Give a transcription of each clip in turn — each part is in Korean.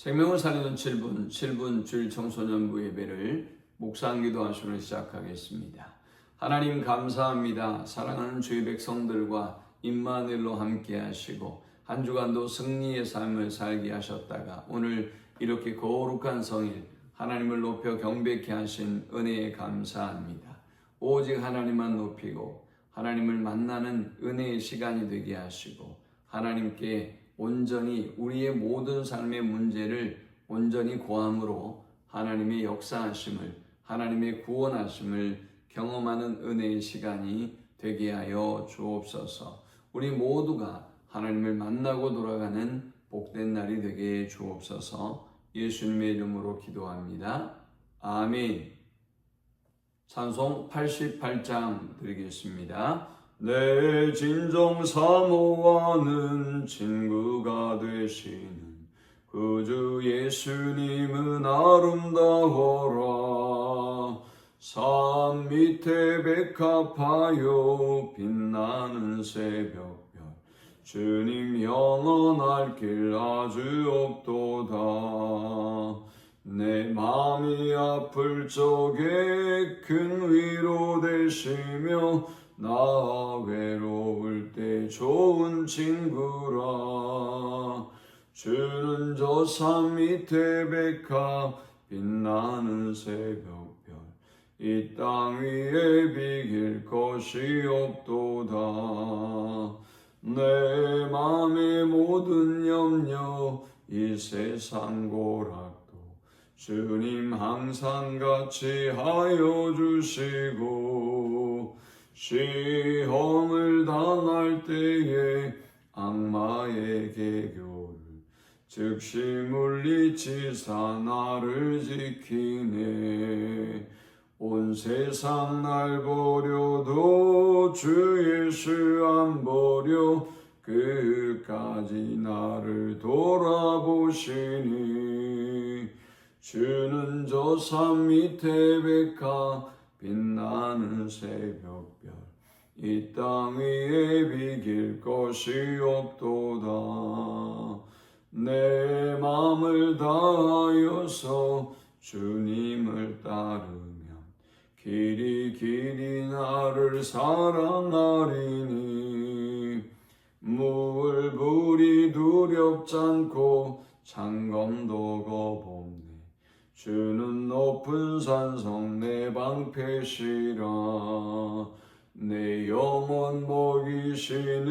생명을 살리는 7분, 7분 주일 청소년부 예배를 묵상 기도하시며 시작하겠습니다. 하나님 감사합니다. 사랑하는 주의 백성들과 임마늘로 함께 하시고 한 주간도 승리의 삶을 살게 하셨다가 오늘 이렇게 거룩한 성일 하나님을 높여 경배케 하신 은혜에 감사합니다. 오직 하나님만 높이고 하나님을 만나는 은혜의 시간이 되게 하시고 하나님께 온전히 우리의 모든 삶의 문제를 온전히 고함으로 하나님의 역사하심을 하나님의 구원하심을 경험하는 은혜의 시간이 되게 하여 주옵소서. 우리 모두가 하나님을 만나고 돌아가는 복된 날이 되게 주옵소서. 예수님의 이름으로 기도합니다. 아멘. 찬송 88장 드리겠습니다. 내 진정 사모하는 친구가 되시는 그주 예수님은 아름다워라. 산 밑에 백합하여 빛나는 새벽별 주님 영원할 길 아주 없도다. 내 마음이 아플 적에 큰 위로 되시며 나 외로울 때 좋은 친구라. 주는 저 산 밑에 백합 빛나는 새벽별. 이 땅 위에 비길 것이 없도다. 내 맘의 모든 염려 이 세상 고락도 주님 항상 같이 하여 주시고 시험을 당할 때에 악마의 개교를 즉시 물리치사 나를 지키네. 온 세상 날 버려도 주 예수 안 버려 끝까지 나를 돌아보시니 주는 저 산 밑에 백합 빛나는 새벽별 이 땅 위에 비길 것이 없도다. 내 마음을 다하여서 주님을 따르면 길이 길이 나를 사랑하리니. 물불이 두렵지 않고 창검도 겁없네 주는 높은 산성 내 방패시라. 내 영혼 먹이시는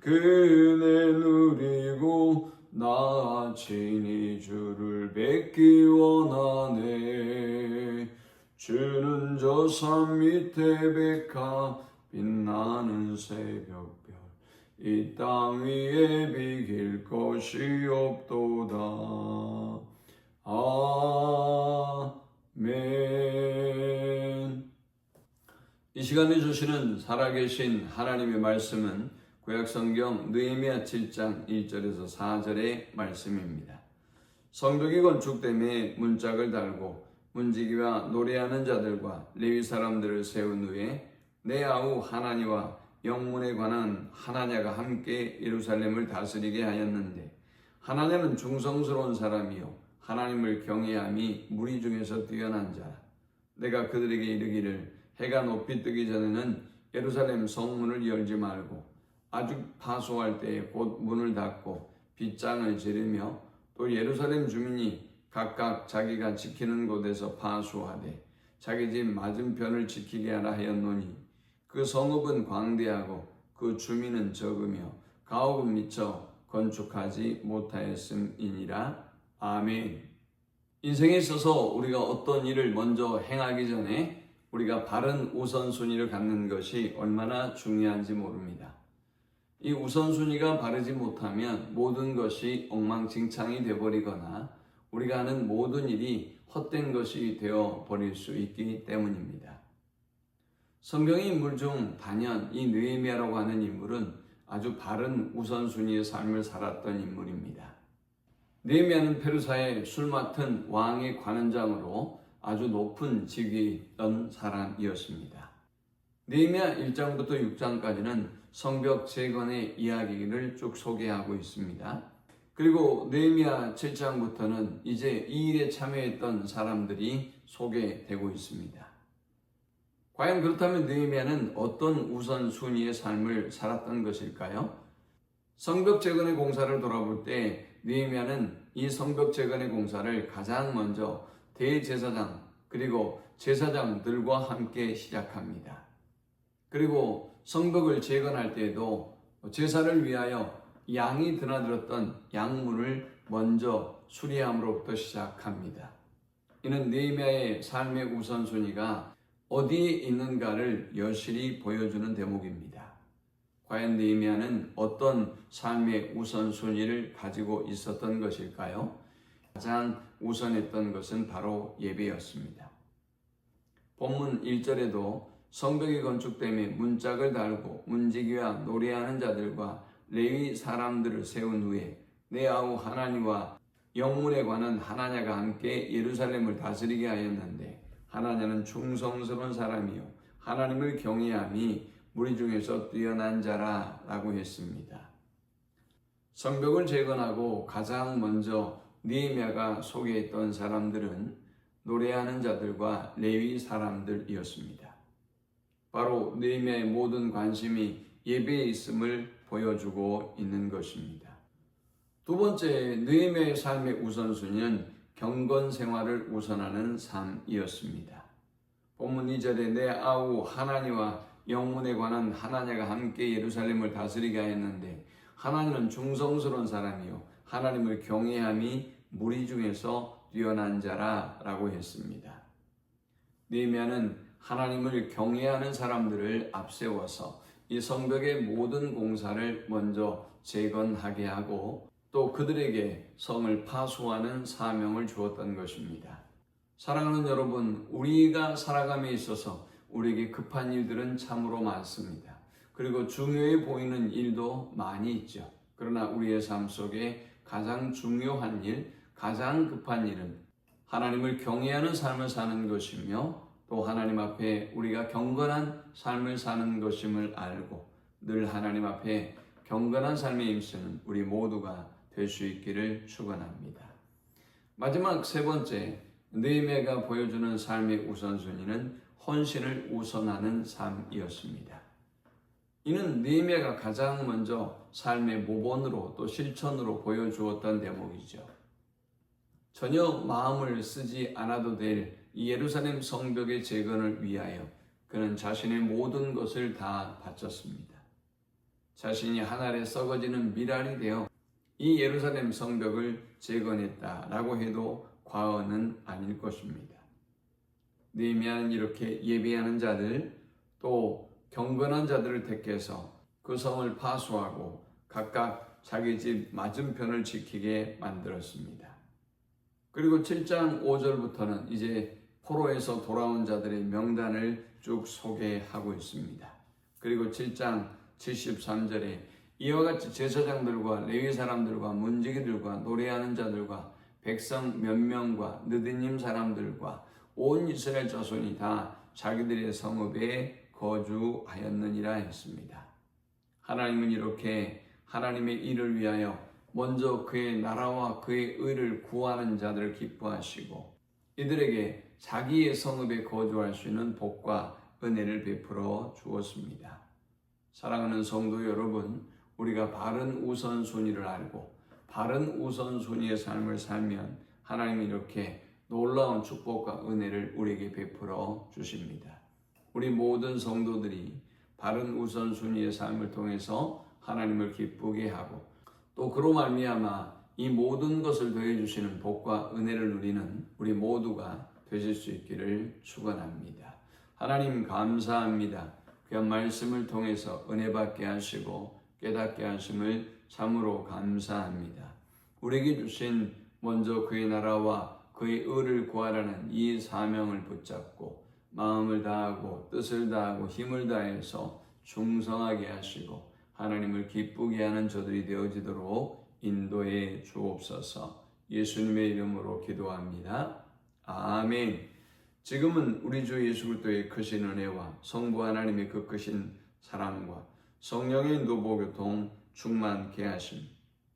그네 누리고 나 친히 주를 뵙기 원하네. 주는 저 산 밑에 백합 빛나는 새벽별. 이 땅 위에 비길 것이 없도다 아멘. 이 시간에 주시는 살아계신 하나님의 말씀은 구약성경 느헤미야 7장 1절에서 4절의 말씀입니다. 성벽이 건축됨에 문짝을 달고 문지기와 노래하는 자들과 레위 사람들을 세운 후에 내 아우 하나니와 영문에 관한 하나냐가 함께 예루살렘을 다스리게 하였는데 하나냐는 중성스러운 사람이요 하나님을 경외함이 무리 중에서 뛰어난 자라. 내가 그들에게 이르기를 해가 높이 뜨기 전에는 예루살렘 성문을 열지 말고 아직 파소할 때에 곧 문을 닫고 빗장을 지르며 또 예루살렘 주민이 각각 자기가 지키는 곳에서 파수하되 자기 집 맞은편을 지키게 하라 하였노니 그 성읍은 광대하고 그 주민은 적으며 가옥은 미쳐 건축하지 못하였음이니라 아멘. 인생에 있어서 우리가 어떤 일을 먼저 행하기 전에 우리가 바른 우선순위를 갖는 것이 얼마나 중요한지 모릅니다. 이 우선순위가 바르지 못하면 모든 것이 엉망진창이 되어버리거나 우리가 하는 모든 일이 헛된 것이 되어 버릴 수 있기 때문입니다. 성경의 인물 중 단연 이 느헤미야라고 하는 인물은 아주 바른 우선순위의 삶을 살았던 인물입니다. 느헤미야는 페르사의 술 맡은 왕의 관원장으로 아주 높은 직위에 있던 사람이었습니다. 느헤미야 1장부터 6장까지는 성벽 재건의 이야기를 쭉 소개하고 있습니다. 그리고 느헤미야 7장부터는 이제 이 일에 참여했던 사람들이 소개되고 있습니다. 과연 그렇다면 느헤미야는 어떤 우선순위의 삶을 살았던 것일까요? 성벽 재건의 공사를 돌아볼 때 느헤미야는 이 성벽 재건의 공사를 가장 먼저 대제사장 그리고 제사장들과 함께 시작합니다. 그리고 성벽을 재건할 때에도 제사를 위하여 양이 드나들었던 양문을 먼저 수리함으로부터 시작합니다. 이는 느헤미야의 삶의 우선순위가 어디에 있는가를 여실히 보여주는 대목입니다. 과연 느헤미야는 어떤 삶의 우선순위를 가지고 있었던 것일까요? 가장 우선했던 것은 바로 예배였습니다. 본문 1절에도 성벽이 건축됨에 문짝을 달고 문지기와 노래하는 자들과 레위 사람들을 세운 후에 내 아우 하나니와 영문에 관한 하나냐가 함께 예루살렘을 다스리게 하였는데 하나냐는 충성스러운 사람이요 하나님을 경외함이 무리 중에서 뛰어난 자라 라고 했습니다. 성벽을 재건하고 가장 먼저 니에미아가 소개했던 사람들은 노래하는 자들과 레위 사람들이었습니다. 바로 느헤미야의 모든 관심이 예배에 있음을 보여주고 있는 것입니다. 두 번째, 느헤미야의 삶의 우선순위는 경건 생활을 우선하는 삶이었습니다. 본문 2절에 내 아우 하나니와 영문에 관한 하나냐가 함께 예루살렘을 다스리게 하였는데 하나님은 중성스러운 사람이요 하나님을 경외함이 무리 중에서 뛰어난 자라라고 했습니다. 느헤미야는 하나님을 경외하는 사람들을 앞세워서 이 성벽의 모든 공사를 먼저 재건하게 하고 또 그들에게 성을 파수하는 사명을 주었던 것입니다. 사랑하는 여러분, 우리가 살아감에 있어서 우리에게 급한 일들은 참으로 많습니다. 그리고 중요해 보이는 일도 많이 있죠. 그러나 우리의 삶 속에 가장 중요한 일, 가장 급한 일은 하나님을 경외하는 삶을 사는 것이며 또 하나님 앞에 우리가 경건한 삶을 사는 것임을 알고 늘 하나님 앞에 경건한 삶에 임쓰는 우리 모두가 될 수 있기를 축원합니다. 마지막 세 번째 느헤미야가 보여주는 삶의 우선순위는 헌신을 우선하는 삶이었습니다. 이는 느헤미야가 가장 먼저 삶의 모본으로 또 실천으로 보여주었던 대목이죠. 전혀 마음을 쓰지 않아도 될 예루살렘 성벽의 재건을 위하여 그는 자신의 모든 것을 다 바쳤습니다. 자신이 하늘에 썩어지는 미랄이 되어 이 예루살렘 성벽을 재건했다라고 해도 과언은 아닐 것입니다. 느헤미야는 이렇게 예배하는 자들 또 경건한 자들을 택해서 그 성을 파수하고 각각 자기 집 맞은편을 지키게 만들었습니다. 그리고 7장 5절부터는 이제 포로에서 돌아온 자들의 명단을 쭉 소개하고 있습니다. 그리고 7장 73절에 이와 같이 제사장들과 레위 사람들과 문지기들과 노래하는 자들과 백성 몇 명과 느드님 사람들과 온 이스라엘 자손이 다 자기들의 성읍에 거주하였느니라 했습니다. 하나님은 이렇게 하나님의 일을 위하여 먼저 그의 나라와 그의 의를 구하는 자들을 기뻐하시고 이들에게 자기의 성읍에 거주할 수 있는 복과 은혜를 베풀어 주었습니다. 사랑하는 성도 여러분, 우리가 바른 우선순위를 알고 바른 우선순위의 삶을 살면 하나님이 이렇게 놀라운 축복과 은혜를 우리에게 베풀어 주십니다. 우리 모든 성도들이 바른 우선순위의 삶을 통해서 하나님을 기쁘게 하고 또 그로 말미암아 이 모든 것을 더해 주시는 복과 은혜를 누리는 우리 모두가 되실 수 있기를 축원합니다. 하나님 감사합니다. 귀한 말씀을 통해서 은혜 받게 하시고 깨닫게 하심을 참으로 감사합니다. 우리에게 주신 먼저 그의 나라와 그의 의를 구하라는 이 사명을 붙잡고 마음을 다하고 뜻을 다하고 힘을 다해서 충성하게 하시고 하나님을 기쁘게 하는 저들이 되어지도록 인도해 주옵소서 예수님의 이름으로 기도합니다. 아멘. 지금은 우리 주 예수 그리스도의 크신 은혜와 성부 하나님의 그 크신 사랑과 성령의 노보 교통 충만케 하심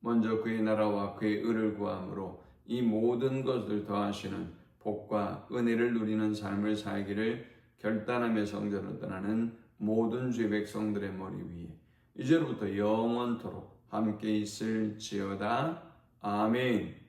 먼저 그의 나라와 그의 의를 구함으로 이 모든 것을 더하시는 복과 은혜를 누리는 삶을 살기를 결단하며 성전을 떠나는 모든 주의 백성들의 머리 위에 이제로부터 영원토록 함께 있을지어다 아멘.